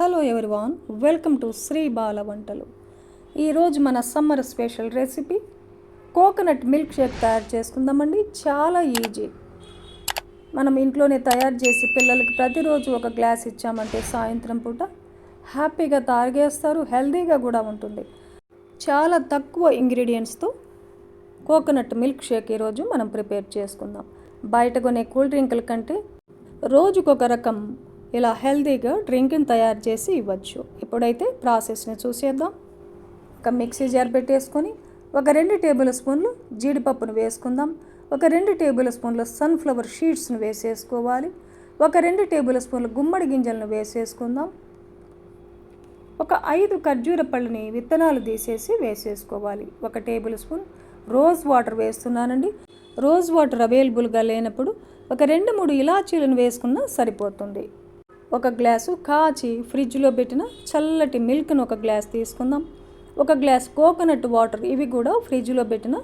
Hello everyone welcome to Shri Bala వంటలు ఈరోజు మన summer special recipe coconut milk shake తయారు చేసుకుందామండి. చాలా ఈజీ. మనం ఇంట్లోనే తయారు చేసి పిల్లలకి ప్రతిరోజు ఒక గ్లాస్ ఇచ్చామంటే సాయంత్రం పూట హ్యాపీగా తాగేస్తారు హెల్తీగా కూడా ఉంటుంది. చాలా తక్కువ ఇంగ్రీడియంట్స్తో కోకోనట్ మిల్క్ షేక్ ఈరోజు మనం ప్రిపేర్ చేసుకుందాం. బయట కొనే కూల్ డ్రింకుల కంటే రోజుకొక రకం ఇలా హెల్తీగా డ్రింక్ని తయారు చేసి ఇవ్వచ్చు. ఇప్పుడైతే ప్రాసెస్ని చూసేద్దాం. ఒక మిక్సీ జార్ పెట్టేసుకొని ఒక రెండు టేబుల్ స్పూన్లు జీడిపప్పును వేసుకుందాం. ఒక రెండు టేబుల్ స్పూన్లు సన్ఫ్లవర్ షీట్స్ను వేసేసుకోవాలి. ఒక రెండు టేబుల్ స్పూన్లు గుమ్మడి గింజలను వేసేసుకుందాం. ఒక ఐదు ఖర్జూర పళ్ళని విత్తనాలు తీసేసి వేసేసుకోవాలి. ఒక టేబుల్ స్పూన్ రోజ్ వాటర్ వేస్తున్నానండి. రోజ్ వాటర్ అవైలబుల్గా లేనప్పుడు ఒక రెండు మూడు ఇలాచీలను వేసుకున్నా సరిపోతుంది. ఒక గ్లాసు కాచి ఫ్రిడ్జ్లో పెట్టిన చల్లటి మిల్క్ను ఒక గ్లాస్ తీసుకుందాం. ఒక గ్లాస్ కోకోనట్ వాటర్ ఇవి కూడా ఫ్రిడ్జ్లో పెట్టిన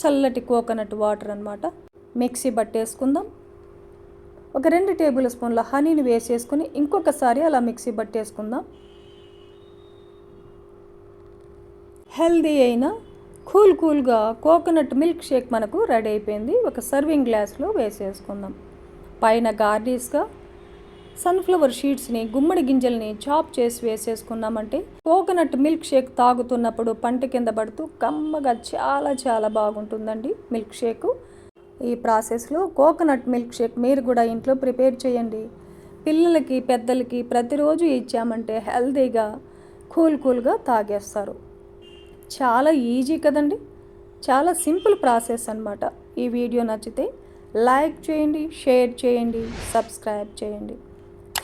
చల్లటి కోకోనట్ వాటర్ అనమాట మిక్సీ పట్టేసుకుందాం ఒక రెండు టేబుల్ స్పూన్ల హనీని వేసేసుకుని ఇంకొకసారి అలా మిక్సీ పట్టేసుకుందాం హెల్దీ అయిన కూల్ కూల్గా కోకోనట్ మిల్క్ షేక్ మనకు రెడీ అయిపోయింది. ఒక సర్వింగ్ గ్లాస్లో వేసేసుకుందాం. పైన గార్నిష్గా సన్ఫ్లవర్ షీట్స్ని గుమ్మడి గింజల్ని చాప్ చేసి వేసేసుకున్నామంటే కోకోనట్ మిల్క్ షేక్ తాగుతున్నప్పుడు పంట కింద పడుతూ కమ్మగా చాలా చాలా బాగుంటుందండి మిల్క్ షేక్. ఈ ప్రాసెస్లో కోకోనట్ మిల్క్ షేక్ మీరు కూడా ఇంట్లో ప్రిపేర్ చేయండి. పిల్లలకి పెద్దలకి ప్రతిరోజు ఇచ్చామంటే హెల్తీగా కూల్ కూల్గా తాగేస్తారు. చాలా ఈజీ కదండి? చాలా సింపుల్ ప్రాసెస్ అనమాట ఈ వీడియో నచ్చితే లైక్ చేయండి షేర్ చేయండి సబ్స్క్రైబ్ చేయండి.